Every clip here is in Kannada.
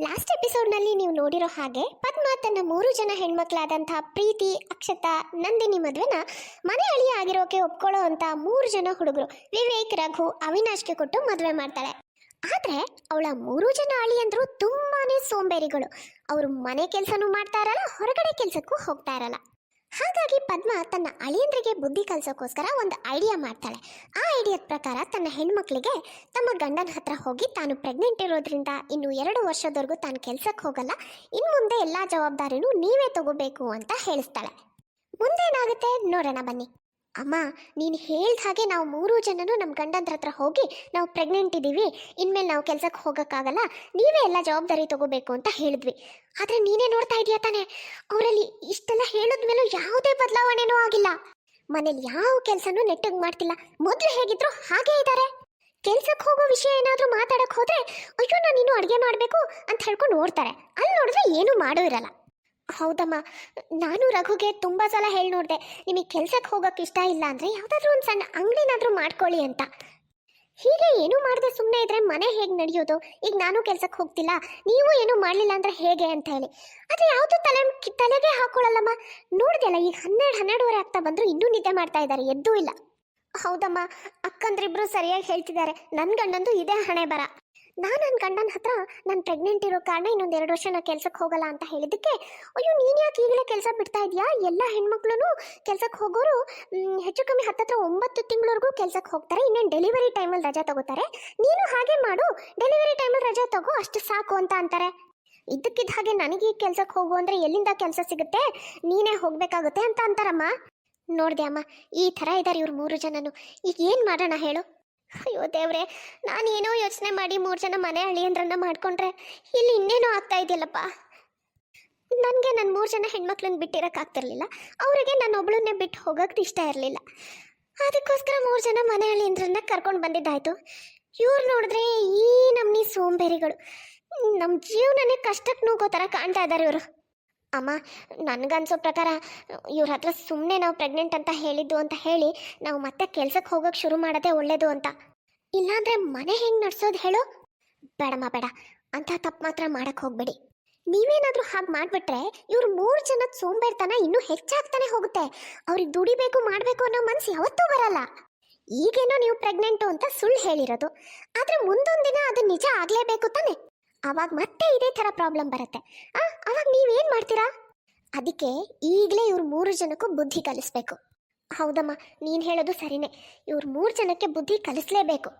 ಲಾಸ್ಟ್ ಎಪಿಸೋಡ್ನಲ್ಲಿ ನೀವು ನೋಡಿರೋ ಹಾಗೆ ಪದ್ಮ ತನ್ನ ಮೂರು ಜನ ಹೆಣ್ಮಕ್ಳಾದಂತಹ ಪ್ರೀತಿ, ಅಕ್ಷತಾ, ನಂದಿನಿ ಮದುವೆನ ಮನೆ ಅಳಿಯ ಆಗಿರೋಕೆ ಒಪ್ಕೊಳ್ಳೋ ಅಂತ ಮೂರು ಜನ ಹುಡುಗರು ವಿವೇಕ್, ರಘು, ಅವಿನಾಶ್ಗೆ ಕೊಟ್ಟು ಮದುವೆ ಮಾಡ್ತಾಳೆ. ಆದ್ರೆ ಅವಳ ಮೂರು ಜನ ಅಳಿಯಂದ್ರು ತುಂಬಾನೇ ಸೋಂಬೇರಿಗಳು. ಅವರು ಮನೆ ಕೆಲಸನೂ ಮಾಡ್ತಾ ಇರಲ್ಲ, ಹೊರಗಡೆ ಕೆಲಸಕ್ಕೂ ಹೋಗ್ತಾ ಇರಲ್ಲ. ಹಾಗಾಗಿ ಪದ್ಮ ತನ್ನ ಅಳಿಯಂದ್ರಿಗೆ ಬುದ್ಧಿ ಕಲಿಸೋಕ್ಕೋಸ್ಕರ ಒಂದು ಐಡಿಯಾ ಮಾಡ್ತಾಳೆ. ಆ ಐಡಿಯಾದ ಪ್ರಕಾರ ತನ್ನ ಹೆಣ್ಮಕ್ಳಿಗೆ ತಮ್ಮ ಗಂಡನ ಹತ್ರ ಹೋಗಿ ತಾನು ಪ್ರೆಗ್ನೆಂಟ್ ಇರೋದ್ರಿಂದ ಇನ್ನು ಎರಡು ವರ್ಷದವರೆಗೂ ತಾನು ಕೆಲ್ಸಕ್ಕೆ ಹೋಗಲ್ಲ. ಇನ್ನು ಮುಂದೆ ಎಲ್ಲ ಜವಾಬ್ದಾರಿನೂ ನೀವೇ ತಗೋಬೇಕು ಅಂತ ಹೇಳಿಸ್ತಾಳೆ. ಮುಂದೇನಾಗುತ್ತೆ ನೋಡೋಣ ಬನ್ನಿ. ಅಮ್ಮ, ನೀನು ಹೇಳ್ದ ಹಾಗೆ ನಾವು ಮೂರು ಜನನು ನಮ್ಮ ಗಂಡಂದ್ರ ಹತ್ರ ಹೋಗಿ ನಾವು ಪ್ರೆಗ್ನೆಂಟ್ ಇದ್ದೀವಿ ಇನ್ಮೇಲೆ ನಾವು ಕೆಲ್ಸಕ್ಕೆ ಹೋಗೋಕ್ಕಾಗಲ್ಲ. ನೀವೇ ಎಲ್ಲ ಜವಾಬ್ದಾರಿ ತಗೋಬೇಕು ಅಂತ ಹೇಳಿದ್ವಿ. ಆದರೆ ನೀನೇ ನೋಡ್ತಾ ಇದೀಯ ತಾನೆ? ಅವರಲ್ಲಿ ಇಷ್ಟೆಲ್ಲ ಹೇಳಿದ್ಮೇಲೂ ಯಾವುದೇ ಬದಲಾವಣೆನೂ ಆಗಿಲ್ಲ. ಮನೇಲಿ ಯಾವ ಕೆಲಸನೂ ನೆಟ್ಟಗೆ ಮಾಡ್ತಿಲ್ಲ. ಮೊದಲು ಹೇಗಿದ್ರು ಹಾಗೇ ಇದ್ದಾರೆ ಕೆಲ್ಸಕ್ಕೆ ಹೋಗೋ ವಿಷಯ ಏನಾದರೂ ಮಾತಾಡಕ್ಕೆ ಹೋದರೆ, ಅಯ್ಯೋ, ನಾನು ಇನ್ನೂ ಅಡುಗೆ ಮಾಡಬೇಕು ಅಂತ ಹೇಳ್ಕೊಂಡು ನೋಡ್ತಾರೆ ಅಲ್ಲಿ ನೋಡಿದ್ರೆ ಏನೂ ಮಾಡೋ ಇರಲ್ಲ. ಹೌದಮ್ಮ. ನಾನು ರಘುಗೆ ತುಂಬ ಸಲ ಹೇಳಿ ನೋಡಿದೆ, ನಿಮಗೆ ಕೆಲ್ಸಕ್ಕೆ ಹೋಗೋಕೆ ಇಷ್ಟ ಇಲ್ಲ ಅಂದರೆ ಯಾವುದಾದ್ರೂ ಒಂದು ಸಣ್ಣ ಅಂಗಡಿನಾದರೂ ಮಾಡ್ಕೊಳ್ಳಿ ಅಂತ. ಹೀಗೆ ಏನೂ ಮಾಡದೆ ಸುಮ್ಮನೆ ಇದ್ರೆ ಮನೆ ಹೇಗೆ ನಡೆಯೋದು? ಈಗ ನಾನು ಕೆಲ್ಸಕ್ಕೆ ಹೋಗ್ತಿಲ್ಲ, ನೀವು ಏನೂ ಮಾಡಲಿಲ್ಲ ಅಂದ್ರೆ ಹೇಗೆ ಅಂತ ಹೇಳಿ. ಆದರೆ ಯಾವುದು ತಲೆ, ತಲೆಗೆ ಹಾಕೊಳ್ಳಲ್ಲಮ್ಮ ನೋಡಿದೆಲ್ಲ ಈಗ ಹನ್ನೆರಡು, ಹನ್ನೆರಡುವರೆ ಆಗ್ತಾ ಬಂದ್ರು, ಇನ್ನೂ ನಿದ್ದೆ ಮಾಡ್ತಾ ಇದ್ದಾರೆ, ಎದ್ದೂ ಇಲ್ಲ. ಹೌದಮ್ಮ, ಅಕ್ಕಂದ್ರಿಬ್ರು ಸರಿಯಾಗಿ ಹೇಳ್ತಿದ್ದಾರೆ ನನ್ನ ಗಂಡಂದು ಇದೇ ಹಣೆ ಬರ. ನಾನು ನನ್ನ ಗಂಡನ ಹತ್ರ ನಾನು ಪ್ರೆಗ್ನೆಂಟ್ ಇರೋ ಕಾರಣ ಇನ್ನೊಂದು ಎರಡು ವರ್ಷ ನಾನು ಕೆಲ್ಸಕ್ಕೆ ಹೋಗಲ್ಲ ಅಂತ ಹೇಳಿದ್ದಕ್ಕೆ, ಅಯ್ಯೋ, ನೀನು ಯಾಕೆ ಈಗಲೇ ಕೆಲಸ ಬಿಡ್ತಾ ಇದೆಯಾ? ಎಲ್ಲ ಹೆಣ್ಮಕ್ಳು ಕೆಲ್ಸಕ್ಕೆ ಹೋಗೋರು ಹೆಚ್ಚು ಕಮ್ಮಿ ಹತ್ತತ್ರ ಒಂಬತ್ತು ತಿಂಗಳವರೆಗೂ ಕೆಲ್ಸಕ್ಕೆ ಹೋಗ್ತಾರೆ, ಇನ್ನೇನು ಡೆಲಿವರಿ ಟೈಮಲ್ಲಿ ರಜಾ ತಗೋತಾರೆ. ನೀನು ಹಾಗೆ ಮಾಡು ಡೆಲಿವರಿ ಟೈಮಲ್ಲಿ ರಜಾ ತಗೋ, ಅಷ್ಟು ಸಾಕು ಅಂತ ಅಂತಾರೆ. ಇದ್ದಕ್ಕಿದ್ದ ಹಾಗೆ ನನಗೆ ಈ ಕೆಲ್ಸಕ್ಕೆ ಹೋಗು ಅಂದರೆ ಎಲ್ಲಿಂದ ಕೆಲಸ ಸಿಗುತ್ತೆ? ನೀನೇ ಹೋಗಬೇಕಾಗುತ್ತೆ ಅಂತ ಅಂತಾರಮ್ಮ. ನೋಡ್ದೆ ಅಮ್ಮ, ಈ ಥರ ಇದ್ದಾರೆ ಇವ್ರು ಮೂರು ಜನನು. ಈಗ ಏನು ಮಾಡೋಣ ಹೇಳು? ಅಯ್ಯೋ ದೇವ್ರೆ, ನಾನೇನೋ ಯೋಚನೆ ಮಾಡಿ ಮೂರು ಜನ ಮನೆ ಅಳಿಯಂದ್ರನ್ನ ಮಾಡ್ಕೊಂಡ್ರೆ ಇಲ್ಲಿ ಇನ್ನೇನೋ ಆಗ್ತಾ ಇದೆಯಲ್ಲಪ್ಪ? ನನಗೆ ನನ್ನ ಮೂರು ಜನ ಹೆಣ್ಮಕ್ಳನ್ನ ಬಿಟ್ಟಿರೋಕ್ಕಾಗ್ತಿರ್ಲಿಲ್ಲ ಅವರಿಗೆ ನಾನು ಒಬ್ಳನ್ನೇ ಬಿಟ್ಟು ಹೋಗೋಕೆ ಇಷ್ಟ ಇರಲಿಲ್ಲ. ಅದಕ್ಕೋಸ್ಕರ ಮೂರು ಜನ ಮನೆ ಅಳಿಯಂದ್ರನ್ನ ಕರ್ಕೊಂಡು ಬಂದಿದ್ದಾಯ್ತು. ಇವ್ರು ನೋಡಿದ್ರೆ ಈ ನಮ್ನಿ ಸೋಂಬೇರಿಗಳು. ನಮ್ಮ ಜೀವನನೇ ಕಷ್ಟಕ್ಕೆ ನೋಗೋ ಥರ ಕಾಣ್ತಾ ಇದ್ದಾರೆ ಇವರು. ಅಮ್ಮ, ನನಗನ್ಸೋ ಪ್ರಕಾರ ಇವ್ರ ಹತ್ರ ಸುಮ್ಮನೆ ನಾವು ಪ್ರೆಗ್ನೆಂಟ್ ಅಂತ ಹೇಳಿದ್ದು ಅಂತ ಹೇಳಿ ನಾವು ಮತ್ತೆ ಕೆಲ್ಸಕ್ಕೆ ಹೋಗೋಕೆ ಶುರು ಮಾಡೋದೇ ಒಳ್ಳೇದು ಅಂತ. ಇಲ್ಲಾಂದ್ರೆ ಮನೆ ಹೆಂಗೆ ನಡೆಸೋದು ಹೇಳು? ಬೇಡಮ್ಮ, ಬೇಡ. ಅಂತ ತಪ್ಪು ಮಾತ್ರ ಮಾಡಕ್ಕೆ ಹೋಗ್ಬೇಡಿ. ನೀವೇನಾದರೂ ಹಾಗೆ ಮಾಡಿಬಿಟ್ರೆ ಇವ್ರು ಮೂರು ಜನದ ಸೋಂಬೇರ್ತನ ಇನ್ನೂ ಹೆಚ್ಚಾಗ್ತಾನೆ ಹೋಗುತ್ತೆ. ಅವ್ರಿಗೆ ದುಡಿಬೇಕು, ಮಾಡಬೇಕು ಅನ್ನೋ ಮನಸ್ಸು ಯಾವತ್ತೂ ಬರಲ್ಲ. ಈಗೇನೋ ನೀವು ಪ್ರೆಗ್ನೆಂಟು ಅಂತ ಸುಳ್ಳು ಹೇಳಿರೋದು. ಆದರೆ ಮುಂದೊಂದು ದಿನ ಅದು ನಿಜ ಆಗಲೇಬೇಕು ತಾನೆ. ಅವಾಗ ಮತ್ತೆ ಇದೇ ಥರ ಪ್ರಾಬ್ಲಮ್ ಬರುತ್ತೆ. ಆ, ಅವಾಗ ನೀವೇನು ಮಾಡ್ತೀರಾ? ಅದಕ್ಕೆ ಈಗಲೇ ಇವ್ರ ಮೂರು ಜನಕ್ಕೂ ಬುದ್ಧಿ ಕಲಿಸ್ಬೇಕು. ಹೌದಮ್ಮ, ನೀನು ಹೇಳೋದು ಸರಿನೇ. ಇವ್ರ ಮೂರು ಜನಕ್ಕೆ ಬುದ್ಧಿ ಕಲಿಸ್ಲೇಬೇಕು.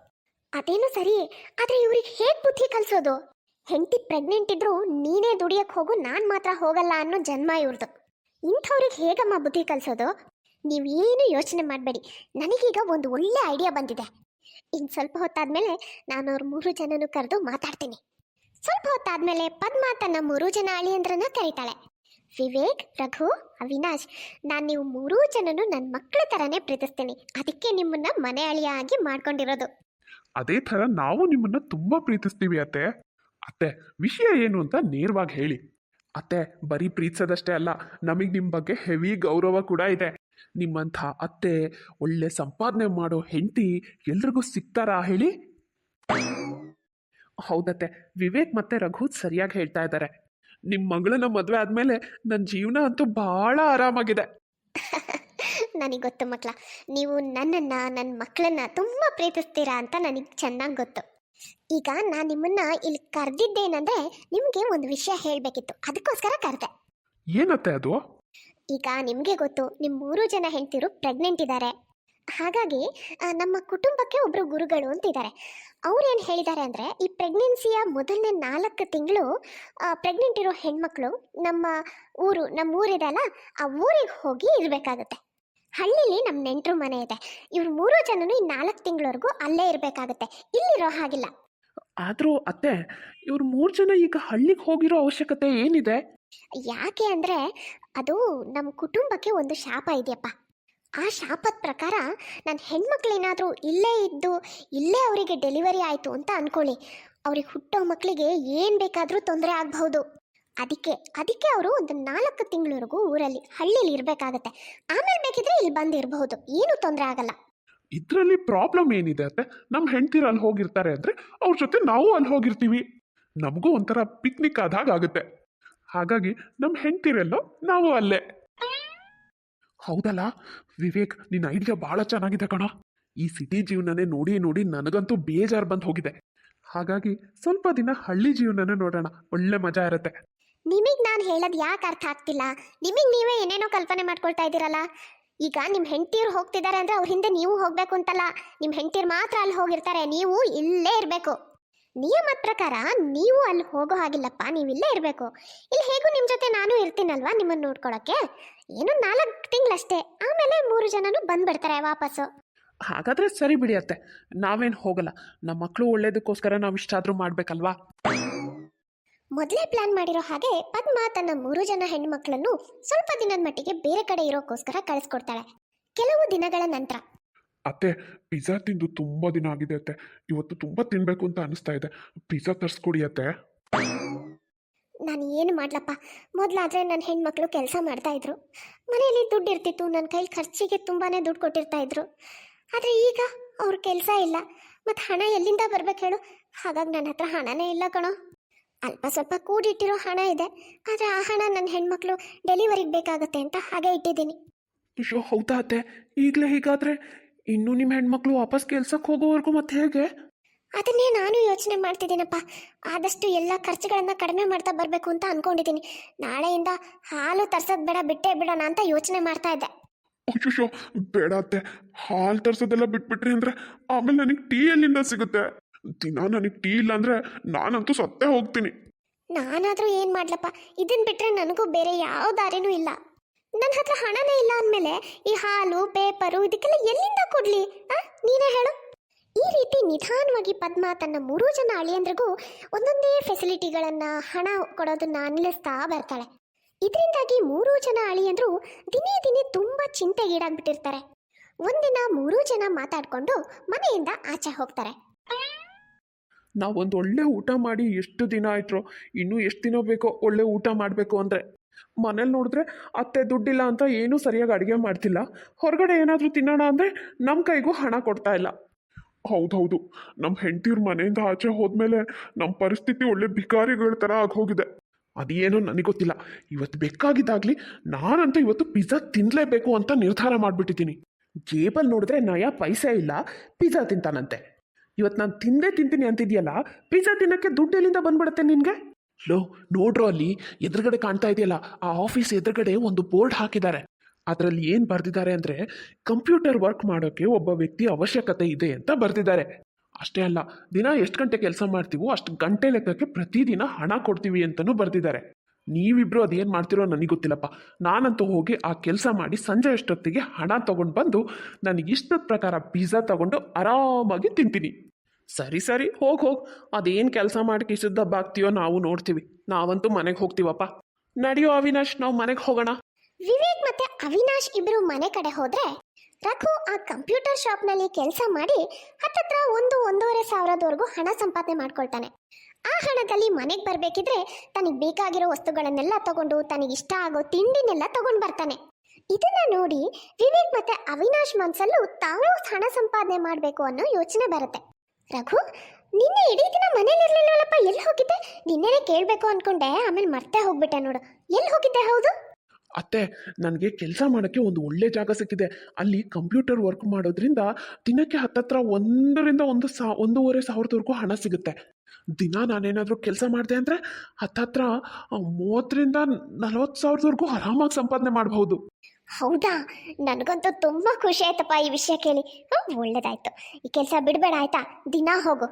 ಅದೇನು ಸರಿ? ಆದರೆ ಇವ್ರಿಗೆ ಹೇಗೆ ಬುದ್ಧಿ ಕಲಿಸೋದು? ಹೆಂಡತಿ ಪ್ರೆಗ್ನೆಂಟ್ ಇದ್ರು ನೀನೇ ದುಡಿಯಕ್ಕೆ ಹೋಗು, ನಾನು ಮಾತ್ರ ಹೋಗಲ್ಲ ಅನ್ನೋ ಜನ್ಮ ಇವ್ರದ್ದು ಇಂಥವ್ರಿಗೆ ಹೇಗಮ್ಮ ಬುದ್ಧಿ ಕಲಿಸೋದು? ಏನು ಯೋಚನೆ ಮಾಡಬೇಡಿ. ನನಗೀಗ ಒಂದು ಒಳ್ಳೆ ಐಡಿಯಾ ಬಂದಿದೆ. ಇನ್ನು ಸ್ವಲ್ಪ ಹೊತ್ತಾದ್ಮೇಲೆ ನಾನು ಅವ್ರ ಮೂರು ಜನನೂ ಕರೆದು ಮಾತಾಡ್ತೀನಿ. ಸ್ವಲ್ಪ ಹೊತ್ತಾದ್ಮೇಲೆ ಪದ್ಮಾ ತನ್ನ ಮೂರು ಜನ ಅಳಿಯಂದ್ರನ್ನ ಕರೀತಾಳೆ. ವಿವೇಕ್, ರಘು, ಅವಿನಾಶ್, ನಾನು ನೀವು ಮೂರೂ ಜನನು ನನ್ನ ಮಕ್ಕಳ ಥರನೇ ಪ್ರೀತಿಸ್ತೀನಿ. ಅದಕ್ಕೆ ನಿಮ್ಮನ್ನ ಮನೆ ಅಳಿಯ ಆಗಿ ಮಾಡ್ಕೊಂಡಿರೋದು. ಅದೇ ಥರ ನಾವು ನಿಮ್ಮನ್ನ ತುಂಬಾ ಪ್ರೀತಿಸ್ತೀವಿ ಅತ್ತೆ. ಅತ್ತೆ, ವಿಷಯ ಏನು ಅಂತ ನೇರವಾಗಿ ಹೇಳಿ. ಅತ್ತೆ, ಬರೀ ಪ್ರೀತಿಸೋದಷ್ಟೇ ಅಲ್ಲ, ನಮಗೆ ನಿಮ್ಮ ಬಗ್ಗೆ ಹೆವಿ ಗೌರವ ಕೂಡ ಇದೆ. ನಿಮ್ಮಂಥ ಅತ್ತೆ ಒಳ್ಳೆ ಸಂಪಾದನೆ ಮಾಡೋ ಹೆಂಡತಿ ಎಲ್ರಿಗೂ ಸಿಗ್ತಾರಾ ಹೇಳಿ? ಹೌದತ್ತೆ. ವಿವೇಕ್ ಮತ್ತೆ ರಘು ಸರಿಯಾಗಿ ಹೇಳ್ತಾ ಇದ್ದಾರೆ ನಿಮ್ಮ ಮಗಳನ್ನ ಮದುವೆ ಆದಮೇಲೆ ನನ್ನ ಜೀವನ ಅಂತೂ ಭಾಳ ಆರಾಮಾಗಿದೆ. ನನಗೆ ಗೊತ್ತು ಮಕ್ಕಳ ನೀವು ನನ್ನನ್ನು ನನ್ನ ಮಕ್ಕಳನ್ನ ತುಂಬ ಪ್ರೀತಿಸ್ತೀರಾ ಅಂತ ನನಗೆ ಚೆನ್ನಾಗಿ ಗೊತ್ತು. ಈಗ ನಾನು ನಿಮ್ಮನ್ನ ಇಲ್ಲಿ ಕರೆದಿದ್ದೇನೆಂದ್ರೆ ನಿಮಗೆ ಒಂದು ವಿಷಯ ಹೇಳಬೇಕಿತ್ತು. ಅದಕ್ಕೋಸ್ಕರ ಕರೆದೆ. ಏನತ್ತೆ ಅದು? ಈಗ ನಿಮಗೆ ಗೊತ್ತು ನಿಮ್ಮ ಮೂರು ಜನ ಹೆಂಡ್ತಿರು ಪ್ರೆಗ್ನೆಂಟ್ ಇದ್ದಾರೆ ಹಾಗಾಗಿ ನಮ್ಮ ಕುಟುಂಬಕ್ಕೆ ಒಬ್ಬರು ಗುರುಗಳು ಅಂತಿದ್ದಾರೆ. ಏನು ಹೇಳಿದ್ದಾರೆ ಅಂದರೆ ಈ ಪ್ರೆಗ್ನೆನ್ಸಿಯ ಮೊದಲನೇ ನಾಲ್ಕು ತಿಂಗಳು ಪ್ರೆಗ್ನೆಂಟ್ ಇರೋ ಹೆಣ್ಮಕ್ಳು ನಮ್ಮ ಊರು ನಮ್ಮ ಊರಿದೆ ಅಲ್ಲ ಆ ಊರಿಗೆ ಹೋಗಿ ಇರಬೇಕಾಗುತ್ತೆ. ಹಳ್ಳಿಲಿ ನಮ್ಮ ನೆಂಟರು ಮನೆ ಇದೆ. ಇವ್ರು ಮೂರು ಜನನು ಈ ನಾಲ್ಕು ತಿಂಗಳವರೆಗೂ ಅಲ್ಲೇ ಇರಬೇಕಾಗುತ್ತೆ. ಇಲ್ಲಿರೋ ಹಾಗಿಲ್ಲ. ಆದರೂ ಅತ್ತೆ ಇವ್ರು ಮೂರು ಜನ ಈಗ ಹಳ್ಳಿಗೆ ಹೋಗಿರೋ ಅವಶ್ಯಕತೆ ಏನಿದೆ? ಯಾಕೆ ಅಂದರೆ ಅದು ನಮ್ಮ ಕುಟುಂಬಕ್ಕೆ ಒಂದು ಶಾಪ ಇದೆಯಪ್ಪ. ಆ ಶಾಪದ ಪ್ರಕಾರ ನನ್ನ ಹೆಣ್ಮಕ್ಳೇನಾದರೂ ಇಲ್ಲೇ ಇದ್ದು ಇಲ್ಲೇ ಅವರಿಗೆ ಡೆಲಿವರಿ ಆಯಿತು ಅಂತ ಅಂದ್ಕೊಳ್ಳಿ ಅವ್ರಿಗೆ ಹುಟ್ಟೋ ಮಕ್ಕಳಿಗೆ ಏನು ಬೇಕಾದರೂ ತೊಂದರೆ ಆಗಬಹುದು. ಅದಕ್ಕೆ ಅದಕ್ಕೆ ಅವರು ಒಂದು ನಾಲ್ಕು ತಿಂಗಳವರೆಗೂ ಊರಲ್ಲಿ, ಹಳ್ಳಿಲಿ ಇರಬೇಕಾಗತ್ತೆ. ಆಮೇಲೆ ಬೇಕಿದ್ರೆ ಇಲ್ಲಿ ಬಂದು ಇರಬಹುದು. ಏನು ತೊಂದರೆ ಆಗಲ್ಲ. ಇದರಲ್ಲಿ ಪ್ರಾಬ್ಲಮ್ ಏನಿದೆ ಅತ್ತೆ ನಮ್ಮ ಹೆಂಡ್ತಿರು ಅಲ್ಲಿ ಹೋಗಿರ್ತಾರೆ ಅಂದರೆ, ಅವ್ರ ಜೊತೆ ನಾವು ಅಲ್ಲಿ ಹೋಗಿರ್ತೀವಿ. ನಮಗೂ ಒಂಥರ ಪಿಕ್ನಿಕ್ ಆದಾಗ ಹಾಗಾಗುತ್ತೆ ಹಾಗಾಗಿ ನಮ್ಮ ಹೆಂಡ್ತಿರೆಲ್ಲೋ ನಾವು ಅಲ್ಲೇ. ಹೌದಲ್ಲ? ವಿವೇಕ್ ನಿನ್ನ ಐಡಿಯಾ ಭಾಳ ಚೆನ್ನಾಗಿದೆ ಕಣ. ಈ ಸಿಟಿ ಜೀವನನೇ ನೋಡಿ ನೋಡಿ ನನಗಂತೂ ಬೇಜಾರು ಬಂದು ಹೋಗಿದೆ. ಹಾಗಾಗಿ ಸ್ವಲ್ಪ ದಿನ ಹಳ್ಳಿ ಜೀವನನೇ ನೋಡೋಣ. ಒಳ್ಳೆ ಮಜಾ ಇರುತ್ತೆ. ನಿಮಗೆ ನಾನು ಹೇಳೋದು ಯಾಕೆ ಅರ್ಥ ಆಗ್ತಿಲ್ಲ? ನಿಮಗೆ ನೀವೇ ಏನೇನೋ ಕಲ್ಪನೆ ಮಾಡ್ಕೊಳ್ತಾ ಇದ್ದೀರಲ್ಲ? ಈಗ ನಿಮ್ಮ ಹೆಂಡತಿಯರು ಹೋಗ್ತಿದ್ದಾರೆ ಅಂದ್ರೆ ಅವ್ರ ಹಿಂದೆ ನೀವು ಹೋಗ್ಬೇಕು ಅಂತಲ್ಲ. ನಿಮ್ಮ ಹೆಂಡತಿರು ಮಾತ್ರ ಅಲ್ಲಿ ಹೋಗಿರ್ತಾರೆ. ನೀವು ಇಲ್ಲೇ ಇರಬೇಕು. ನಿಯಮದ ಪ್ರಕಾರ ನೀವು ಅಲ್ಲಿ ಹೋಗೋ ಹಾಗಿಲ್ಲಪ್ಪ ನೀವು ಇಲ್ಲೇ ಇರಬೇಕು. ಇಲ್ಲಿ ಹೇಗೂ ನಿಮ್ಮ ಜೊತೆ ನಾನು ಇರ್ತೀನಲ್ವಾ ನಿಮ್ಮನ್ನು ನೋಡ್ಕೊಳಕ್ಕೆ? ಏನು ನಾಲ್ಕು ತಿಂಗಳಷ್ಟೇ ಆಮೇಲೆ ಮೂರು ಜನನು ಬಂದ್ಬಿಡ್ತಾರೆ ವಾಪಸ್ಸು. ಹಾಗಾದ್ರೆ ಸರಿ ಬಿಡಿ ಅತ್ತೆ ನಾವೇನು ಹೋಗಲ್ಲ. ನಮ್ಮ ಮಕ್ಕಳು ಒಳ್ಳೇದಕ್ಕೋಸ್ಕರ ನಾವು ಇಷ್ಟಾದರೂ ಮಾಡಬೇಕಲ್ವಾ? ಮೊದಲೇ ಪ್ಲಾನ್ ಮಾಡಿರೋ ಹಾಗೆ ಪದ್ಮ ತನ್ನ ಮೂರು ಜನ ಹೆಣ್ಮಕ್ಳನ್ನು ಸ್ವಲ್ಪ ದಿನದ ಮಟ್ಟಿಗೆ ಬೇರೆ ಕಡೆ ಇರೋಕ್ಕೋಸ್ಕರ ಕಳಿಸ್ಕೊಡ್ತಾಳೆ. ಕೆಲವು ದಿನಗಳ ನಂತರ ಅತ್ತೆ ಪಿಜ್ಜಾ ತಿಂದು ತುಂಬ ದಿನ ಆಗಿದೆ ಅತ್ತೆ. ಇವತ್ತು ತುಂಬ ತಿನ್ನಬೇಕು ಅಂತ ಅನಿಸ್ತಾ ಇದೆ. ಪಿಜ್ಜಾ ತರಿಸ್ಕೊಡಿ ಅತ್ತೆ. ನಾನು ಏನು ಮಾಡ್ಲಪ್ಪ. ಮೊದಲಾದರೆ ನನ್ನ ಹೆಣ್ಮಕ್ಳು ಕೆಲಸ ಮಾಡ್ತಾ ಇದ್ರು. ಮನೆಯಲ್ಲಿ ದುಡ್ಡು ಇರ್ತಿತ್ತು. ನನ್ನ ಕೈಲಿ ಖರ್ಚಿಗೆ ತುಂಬಾ ದುಡ್ಡು ಕೊಟ್ಟಿರ್ತಾ ಇದ್ರು. ಆದರೆ ಈಗ ಅವ್ರ ಕೆಲಸ ಇಲ್ಲ. ಮತ್ತು ಹಣ ಎಲ್ಲಿಂದ ಬರ್ಬೇಕು ಹೇಳು? ಹಾಗಾಗಿ ನನ್ನ ಹತ್ರ ಹಣನೇ ಇಲ್ಲ ಕಣೋ. ಅಲ್ಪ ಸ್ವಲ್ಪ ಕೂಡಿಟ್ಟಿರೋ ಹಣ ಇದೆ. ಆದರೆ ಆ ಹಣ ನನ್ನ ಹೆಣ್ಮಕ್ಳು ಡೆಲಿವರಿಗೆ ಬೇಕಾಗುತ್ತೆ ಅಂತ ಹಾಗೆ ಇಟ್ಟಿದ್ದೀನಿ. ಅಯ್ಯೋ ಹೌದಾ ಅತ್ತೆ? ಈಗಲೇ ಹೀಗಾದ್ರೆ ಇನ್ನು ನಿಮ್ಮ ಹೆಣ್ಮಕ್ಳು ವಾಪಸ್ ಕೆಲ್ಸಕ್ಕೆ ಹೋಗೋವರೆಗೂ ಮತ್ತೆ ಹೇಗೆ? ಅದನ್ನೇ ನಾನು ಯೋಚನೆ ಮಾಡ್ತಿದ್ದೀನಪ್ಪ. ಆದಷ್ಟು ಎಲ್ಲ ಖರ್ಚುಗಳನ್ನ ಕಡಿಮೆ ಮಾಡ್ತಾ ಬರಬೇಕು ಅಂತ ಅನ್ಕೊಂಡಿದ್ದೀನಿ. ನಾಳೆಯಿಂದ ಹಾಲು ತರ್ಸೋದು ಬೇಡ ಬಿಟ್ಟೇ ಬಿಡೋಣ ಅಂತ ಯೋಚನೆ ಮಾಡ್ತಾ ಇದ್ದೆ. ಅಯ್ಯೋ ಬೇಡ ಅತ್ತೆ. ಹಾಲು ತರ್ಸೋದೆಲ್ಲ ಬಿಟ್ಬಿಟ್ರಿ ಅಂದ್ರೆ ಆಮೇಲೆ ನನಗೆ ಟೀ ಎಲ್ಲಿಂದ ಸಿಗುತ್ತೆ? ದಿನ ನನಗೆ ಟೀ ಇಲ್ಲ ಅಂದ್ರೆ ನಾನಂತೂ ಸತ್ತೇ ಹೋಗ್ತೀನಿ. ನಾನಾದರೂ ಏನು ಮಾಡ್ಲಪ್ಪ? ಇದನ್ನ ಬಿಟ್ಟರೆ ನನಗೂ ಬೇರೆ ಯಾವ ದಾರಿನೂ ಇಲ್ಲ. ನನ್ನ ಹತ್ರ ಹಣನೇ ಇಲ್ಲ ಅಂದಮೇಲೆ ಈ ಹಾಲು, ಪೇಪರು ಇದಕ್ಕೆಲ್ಲ ಎಲ್ಲಿಂದ ಕೊಡಲಿ? ಆ? ನೀನೇ ಹೇಳು. ಈ ರೀತಿ ನಿಧಾನವಾಗಿ ಪದ್ಮ ತನ್ನ ಮೂರೂ ಜನ ಅಳಿಯಂದ್ರಿಗೂ ಒಂದೊಂದೇ ಫೆಸಿಲಿಟಿಗಳನ್ನು ಹಣ ಕೊಡೋದನ್ನ ನಿಲ್ಲಿಸ್ತಾ ಬರ್ತಾಳೆ. ಇದರಿಂದಾಗಿ ಮೂರೂ ಜನ ಅಳಿಯಂದ್ರು ದಿನೇ ದಿನೇ ತುಂಬ ಚಿಂತೆಗೀಡಾಗ್ಬಿಟ್ಟಿರ್ತಾರೆ ಒಂದಿನ ಮೂರೂ ಜನ ಮಾತಾಡ್ಕೊಂಡು ಮನೆಯಿಂದ ಆಚೆ ಹೋಗ್ತಾರೆ. ನಾವೊಂದು ಒಳ್ಳೆ ಊಟ ಮಾಡಿ ಎಷ್ಟು ದಿನ ಆಯ್ತು ಇನ್ನೂ ಎಷ್ಟು ದಿನ ಬೇಕೋ ಒಳ್ಳೆ ಊಟ ಮಾಡಬೇಕು ಅಂದರೆ ಮನೇಲಿ ನೋಡಿದ್ರೆ ಅತ್ತೆ ದುಡ್ಡಿಲ್ಲ ಅಂತ ಏನೂ ಸರಿಯಾಗಿ ಅಡುಗೆ ಮಾಡ್ತಿಲ್ಲ. ಹೊರಗಡೆ ಏನಾದರೂ ತಿನ್ನೋಣ ಅಂದರೆ ನಮ್ಮ ಕೈಗೂ ಹಣ ಕೊಡ್ತಾ ಇಲ್ಲ. ಹೌದೌದು. ನಮ್ಮ ಹೆಂಡತಿಯವ್ರ ಮನೆಯಿಂದ ಆಚೆ ಹೋದ್ಮೇಲೆ ನಮ್ಮ ಪರಿಸ್ಥಿತಿ ಒಳ್ಳೆ ಭಿಕಾರಿಗಳ ಥರ ಆಗೋಗಿದೆ. ಅದೇನೋ ನನಗೆ ಗೊತ್ತಿಲ್ಲ. ಇವತ್ತು ಬೇಕಾಗಿದ್ದಾಗಲಿ ನಾನಂತೂ ಇವತ್ತು ಪಿಜ್ಜಾ ತಿನ್ನಲೇಬೇಕು ಅಂತ ನಿರ್ಧಾರ ಮಾಡಿಬಿಟ್ಟಿದ್ದೀನಿ. ಜೇಬಲ್ಲಿ ನೋಡಿದ್ರೆ ನಯ ಪೈಸೆ ಇಲ್ಲ, ಪಿಜ್ಜಾ ತಿಂತಾನಂತೆ. ಇವತ್ತು ನಾನು ತಿಂದೇ ತಿಂತೀನಿ ಅಂತಿದ್ಯಲ್ಲ, ಪಿಜ್ಜಾ ತಿನ್ನೋಕ್ಕೆ ದುಡ್ಡು ಎಲ್ಲಿಂದ ಬಂದ್ಬಿಡುತ್ತೆ ನಿನಗೆ? ಲೋ, ನೋಡ್ರೋ ಅಲ್ಲಿ, ಎದುರುಗಡೆ ಕಾಣ್ತಾ ಇದೆಯಲ್ಲ, ಆ ಆಫೀಸ್ ಎದುರುಗಡೆ ಒಂದು ಬೋರ್ಡ್ ಹಾಕಿದ್ದಾರೆ. ಅದರಲ್ಲಿ ಏನು ಬರೆದಿದ್ದಾರೆ ಅಂದರೆ ಕಂಪ್ಯೂಟರ್ ವರ್ಕ್ ಮಾಡೋಕ್ಕೆ ಒಬ್ಬ ವ್ಯಕ್ತಿ ಅವಶ್ಯಕತೆ ಇದೆ ಅಂತ ಬರೆದಿದ್ದಾರೆ. ಅಷ್ಟೇ ಅಲ್ಲ, ದಿನ ಎಷ್ಟು ಗಂಟೆ ಕೆಲಸ ಮಾಡ್ತೀವೋ ಅಷ್ಟು ಗಂಟೆ ಲೆಕ್ಕಕ್ಕೆ ಪ್ರತಿದಿನ ಹಣ ಕೊಡ್ತೀವಿ ಅಂತಲೂ ಬರೆದಿದ್ದಾರೆ. ನೀವಿಬ್ರು ಅದೇನು ಮಾಡ್ತಿರೋ ನನಗೆ ಗೊತ್ತಿಲ್ಲಪ್ಪ. ನಾನಂತೂ ಹೋಗಿ ಆ ಕೆಲಸ ಮಾಡಿ ಸಂಜೆ ಅಷ್ಟೊತ್ತಿಗೆ ಹಣ ತೊಗೊಂಡು ಬಂದು, ನನಗೆ ಇಷ್ಟದ ಪ್ರಕಾರ ಪಿಜ್ಜಾ ತಗೊಂಡು ಆರಾಮಾಗಿ ತಿಂತೀನಿ. ಸರಿ ಸರಿ, ಹೋಗಿ ಹೋಗಿ. ಅದೇನು ಕೆಲಸ ಮಾಡಿ ಕಿಸಿದ ಆಗ್ತೀಯೋ ನಾವು ನೋಡ್ತೀವಿ. ನಾವಂತೂ ಮನೆಗೆ ಹೋಗ್ತೀವಪ್ಪ. ನಡೆಯೋ ಅವಿನಾಶ್, ನಾವು ಮನೆಗೆ ಹೋಗೋಣ. ವಿವೇಕ್ ಮತ್ತೆ ಅವಿನಾಶ್ ಇಬ್ರು ಮನೆ ಕಡೆ ಹೋದ್ರೆ ರಘು ಆ ಕಂಪ್ಯೂಟರ್ ಶಾಪ್ನಲ್ಲಿ ಕೆಲಸ ಮಾಡಿ ಹತ್ತತ್ರ ಒಂದು, ಒಂದೂವರೆ ಸಾವಿರದವರೆಗೂ ಹಣ ಸಂಪಾದನೆ ಮಾಡ್ಕೊಳ್ತಾನೆ. ಆ ಹಣದಲ್ಲಿ ಮನೆಗೆ ಬರಬೇಕಿದ್ರೆ ತನಗೆ ಬೇಕಾಗಿರೋ ವಸ್ತುಗಳನ್ನೆಲ್ಲ ತಗೊಂಡು ತನಗೆ ಇಷ್ಟ ಆಗೋ ತಿಂಡಿನೆಲ್ಲ ತಗೊಂಡು ಬರ್ತಾನೆ. ಇದನ್ನ ನೋಡಿ ವಿವೇಕ್ ಮತ್ತೆ ಅವಿನಾಶ್ ಮನ್ಸಲ್ಲೂ ತಾವೂ ಹಣ ಸಂಪಾದನೆ ಮಾಡಬೇಕು ಅನ್ನೋ ಯೋಚನೆ ಬರುತ್ತೆ. ರಘು, ನಿನ್ನೆ ಇಡೀ ದಿನ ಮನೇಲಿರ್ಲಿಲ್ಲವಲ್ಲಪ್ಪ ಎಲ್ಲಿ ಹೋಗಿದ್ದೆ? ನಿನ್ನೆನೆ ಕೇಳಬೇಕು ಅನ್ಕೊಂಡೆ, ಆಮೇಲೆ ಮರ್ತೇ ಹೋಗ್ಬಿಟ್ಟೆ ನೋಡು. ಎಲ್ಲಿ ಹೋಗಿದ್ದೆ ಹೌದು? ಅತ್ತೆ, ನನಗೆ ಕೆಲಸ ಮಾಡೋಕ್ಕೆ ಒಂದು ಒಳ್ಳೆ ಜಾಗ ಸಿಕ್ಕಿದೆ. ಅಲ್ಲಿ ಕಂಪ್ಯೂಟರ್ ವರ್ಕ್ ಮಾಡೋದ್ರಿಂದ ದಿನಕ್ಕೆ ಹತ್ತತ್ರ ಒಂದರಿಂದ ಒಂದು ಸಾ, ಒಂದೂವರೆ ಸಾವಿರದವರೆಗೂ ಹಣ ಸಿಗುತ್ತೆ. ದಿನ ನಾನೇನಾದರೂ ಕೆಲಸ ಮಾಡಿದೆ ಅಂದರೆ ಹತ್ತತ್ರ ಮೂವತ್ತರಿಂದ ನಲವತ್ತು ಸಾವಿರದವರೆಗೂ ಆರಾಮಾಗಿ ಸಂಪಾದನೆ ಮಾಡಬಹುದು. ಹೌದಾ? ನನಗಂತೂ ತುಂಬಾ ಖುಷಿ ಆಯ್ತಪ್ಪ ಈ ವಿಷಯ ಕೇಳಿ. ಒಳ್ಳೇದಾಯ್ತು. ಈ ಕೆಲಸ ಬಿಡಬೇಡ ಆಯ್ತಾ? ದಿನ ಹೋಗು.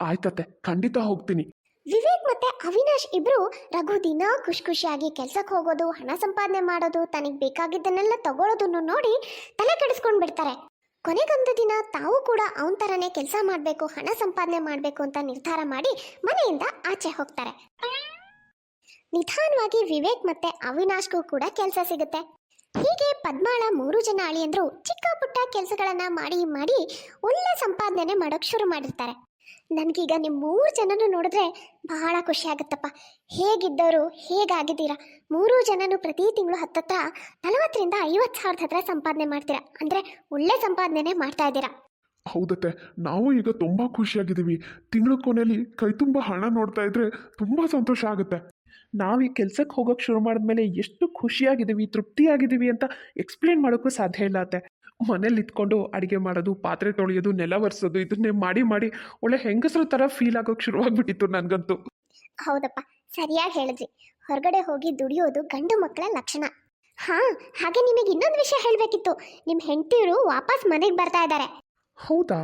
ಆಯ್ತತ್ತೆ ಖಂಡಿತ ಹೋಗ್ತೀನಿ. ವಿವೇಕ್ ಮತ್ತೆ ಅವಿನಾಶ್ ಇಬ್ರು ರಘು ದಿನ ಖುಷಿ ಖುಷಿಯಾಗಿ ಕೆಲ್ಸಕ್ಕೆ ಹೋಗೋದು ಹಣ ಸಂಪಾದನೆ ಮಾಡೋದು ತನಗೆ ಬೇಕಾಗಿದ್ದನ್ನೆಲ್ಲ ತಗೊಳ್ಳೋದನ್ನು ನೋಡಿ ತಲೆ ಕೆಡಿಸ್ಕೊಂಡು ಬಿಡ್ತಾರೆ. ಕೊನೆಗೊಂದು ದಿನ ತಾವು ಕೂಡ ಅವನ ಥರನೇ ಕೆಲಸ ಮಾಡಬೇಕು ಹಣ ಸಂಪಾದನೆ ಮಾಡಬೇಕು ಅಂತ ನಿರ್ಧಾರ ಮಾಡಿ ಮನೆಯಿಂದ ಆಚೆ ಹೋಗ್ತಾರೆ. ನಿಧಾನವಾಗಿ ವಿವೇಕ್ ಮತ್ತೆ ಅವಿನಾಶ್ಗೂ ಕೂಡ ಕೆಲಸ ಸಿಗುತ್ತೆ. ಹೀಗೆ ಪದ್ಮಾಳ ಮೂರು ಜನ ಅಳಿಯಂದ್ರು ಚಿಕ್ಕ ಪುಟ್ಟ ಕೆಲಸಗಳನ್ನ ಮಾಡಿ ಮಾಡಿ ಒಳ್ಳೆ ಸಂಪಾದನೆ ಮಾಡೋಕ್ ಶುರು ಮಾಡಿರ್ತಾರೆ. ನನಗೀಗ ನಿಮ್ಮ ಮೂರು ಜನನು ನೋಡಿದ್ರೆ ಬಹಳ ಖುಷಿ ಆಗುತ್ತಪ್ಪ. ಹೇಗಿದ್ದವರು, ಹೇಗಾಗಿದ್ದೀರಾ? ಮೂರು ಜನನು ಪ್ರತಿ ತಿಂಗಳು ಹತ್ತತ್ರ ನಲವತ್ತರಿಂದ ಐವತ್ತು ಸಾವಿರದ ಹತ್ರ ಸಂಪಾದನೆ ಮಾಡ್ತೀರಾ? ಅಂದರೆ ಒಳ್ಳೆ ಸಂಪಾದನೆ ಮಾಡ್ತಾ ಇದ್ದೀರಾ? ಹೌದತ್ತೆ, ನಾವು ಈಗ ತುಂಬ ಖುಷಿಯಾಗಿದ್ದೀವಿ. ತಿಂಗಳ ಕೊನೆಯಲ್ಲಿ ಕೈ ತುಂಬ ಹಣ ನೋಡ್ತಾ ಇದ್ರೆ ತುಂಬ ಸಂತೋಷ ಆಗುತ್ತೆ. ನಾವು ಈ ಕೆಲಸಕ್ಕೆ ಹೋಗೋಕೆ ಶುರು ಮಾಡಿದ್ಮೇಲೆ ಎಷ್ಟು ಖುಷಿಯಾಗಿದ್ದೀವಿ ತೃಪ್ತಿಯಾಗಿದ್ದೀವಿ ಅಂತ ಎಕ್ಸ್ಪ್ಲೇನ್ ಮಾಡೋಕ್ಕೂ ಸಾಧ್ಯ ಇಲ್ಲ ಅತ್ತೆ. ಮನೇಲಿ ಇದ್ಕೊಂಡು ಅಡುಗೆ ಮಾಡೋದು, ಪಾತ್ರೆ ತೊಳೆಯೋದು, ನೆಲ ಒರೆಸೋದು, ಇದನ್ನೇ ಮಾಡಿ ಮಾಡಿ ಒಳ್ಳೆ ಹೆಂಗಸ್ರು ಥರ ಫೀಲ್ ಆಗೋಕೆ ಶುರುವಾಗ್ಬಿಟ್ಟಿತ್ತು ನನಗಂತೂ. ಹೌದಪ್ಪ, ಸರಿಯಾಗಿ ಹೇಳಿದ್ರಿ. ಹೊರಗಡೆ ಹೋಗಿ ದುಡಿಯೋದು ಗಂಡು ಮಕ್ಕಳ ಲಕ್ಷಣ. ಹಾ, ಹಾಗೆ ನಿಮಗೆ ಇನ್ನೊಂದು ವಿಷಯ ಹೇಳಬೇಕಿತ್ತು. ನಿಮ್ಮ ಹೆಂಡತಿಯರು ವಾಪಸ್ ಮನೆಗೆ ಬರ್ತಾ ಇದ್ದಾರೆ ಹೌದಾ?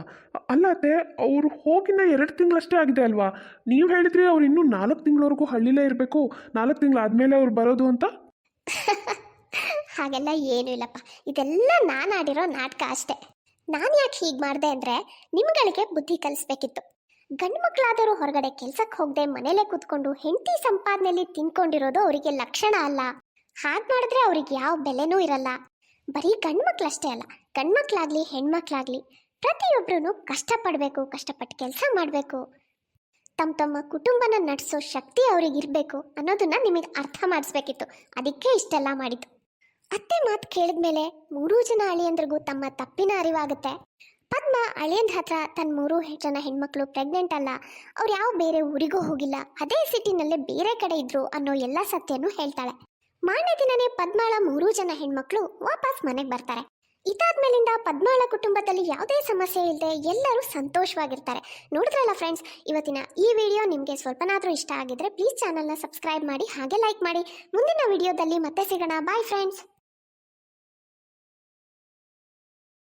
ಅಲ್ಲ ಅತ್ತೆ, ಅವ್ರು ಹೋಗಿನ ಎರಡು ತಿಂಗಳಷ್ಟೇ ಆಗಿದೆ ಅಲ್ವಾ? ನೀವು ಹೇಳಿದ್ರಿ ಅವ್ರು ಇನ್ನೂ ನಾಲ್ಕು ತಿಂಗಳವರೆಗೂ ಹಳ್ಳಿಲೇ ಇರಬೇಕು. ನಾಲ್ಕು ತಿಂಗಳಾದ್ಮೇಲೆ ಅವ್ರು ಬರೋದು ಅಂತ? ಹಾಗೆಲ್ಲ ಏನೂ ಇಲ್ಲಪ್ಪ. ಇದೆಲ್ಲ ನಾನು ಆಡಿರೋ ನಾಟಕ ಅಷ್ಟೇ. ನಾನು ಯಾಕೆ ಹೀಗೆ ಮಾಡಿದೆ ಅಂದರೆ, ನಿಮ್ಗಳಿಗೆ ಬುದ್ಧಿ ಕಲಿಸ್ಬೇಕಿತ್ತು. ಗಂಡು ಮಕ್ಕಳಾದರೂ ಹೊರಗಡೆ ಕೆಲ್ಸಕ್ಕೆ ಹೋಗದೆ ಮನೇಲೆ ಕೂತ್ಕೊಂಡು ಹೆಂಡತಿ ಸಂಪಾದನೆಯಲ್ಲಿ ತಿನ್ಕೊಂಡಿರೋದು ಅವರಿಗೆ ಲಕ್ಷಣ ಅಲ್ಲ. ಹಾಗೆ ಮಾಡಿದ್ರೆ ಅವ್ರಿಗೆ ಯಾವ ಬೆಲೆನೂ ಇರಲ್ಲ. ಬರೀ ಗಂಡು ಮಕ್ಕಳಷ್ಟೇ ಅಲ್ಲ, ಗಂಡು ಮಕ್ಕಳಾಗಲಿ ಹೆಣ್ಮಕ್ಳಾಗಲಿ ಪ್ರತಿಯೊಬ್ಬರೂ ಕಷ್ಟಪಡಬೇಕು, ಕಷ್ಟಪಟ್ಟು ಕೆಲಸ ಮಾಡಬೇಕು. ತಮ್ಮ ತಮ್ಮ ಕುಟುಂಬನ ನಡೆಸೋ ಶಕ್ತಿ ಅವ್ರಿಗೆ ಇರಬೇಕು ಅನ್ನೋದನ್ನ ನಿಮಗೆ ಅರ್ಥ ಮಾಡಿಸ್ಬೇಕಿತ್ತು. ಅದಕ್ಕೆ ಇಷ್ಟೆಲ್ಲ ಮಾಡಿದ್ದು. ಅತ್ತೆ ಮಾತು ಕೇಳಿದ್ಮೇಲೆ ಮೂರೂ ಜನ ಅಳಿಯಂದ್ರಿಗೂ ತಮ್ಮ ತಪ್ಪಿನ ಅರಿವಾಗುತ್ತೆ. ಪದ್ಮ ಅಳಿಯಂದ ಹತ್ರ ತನ್ನ ಮೂರು ಜನ ಹೆಣ್ಮಕ್ಳು ಪ್ರೆಗ್ನೆಂಟ್ ಅಲ್ಲ. ಅವ್ರು ಯಾವ ಬೇರೆ ಊರಿಗೂ ಹೋಗಿಲ್ಲ. ಅದೇ ಸಿಟಿನಲ್ಲೇ ಬೇರೆ ಕಡೆ ಇದ್ರು ಅನ್ನೋ ಎಲ್ಲ ಸತ್ಯನೂ ಹೇಳ್ತಾಳೆ. ಮಾರನೇ ದಿನನೇ ಪದ್ಮಾಳ ಮೂರೂ ಜನ ಹೆಣ್ಮಕ್ಳು ವಾಪಸ್ ಮನೆಗೆ ಬರ್ತಾರೆ. ಇದಾದ್ಮೇಲಿಂದ ಪದ್ಮಾಳ ಕುಟುಂಬದಲ್ಲಿ ಯಾವುದೇ ಸಮಸ್ಯೆ ಇಲ್ಲದೆ ಎಲ್ಲರೂ ಸಂತೋಷವಾಗಿರ್ತಾರೆ. ನೋಡಿದ್ರಲ್ಲ ಫ್ರೆಂಡ್ಸ್ ಇವತ್ತಿನ ಈ ವಿಡಿಯೋ ನಿಮಗೆ ಸ್ವಲ್ಪನಾದರೂ ಇಷ್ಟ ಆಗಿದ್ರೆ ಪ್ಲೀಸ್ ಚಾನಲ್ನ ಸಬ್ಸ್ಕ್ರೈಬ್ ಮಾಡಿ ಹಾಗೆ ಲೈಕ್ ಮಾಡಿ. ಮುಂದಿನ ವಿಡಿಯೋದಲ್ಲಿ ಮತ್ತೆ ಸಿಗೋಣ. Bye friends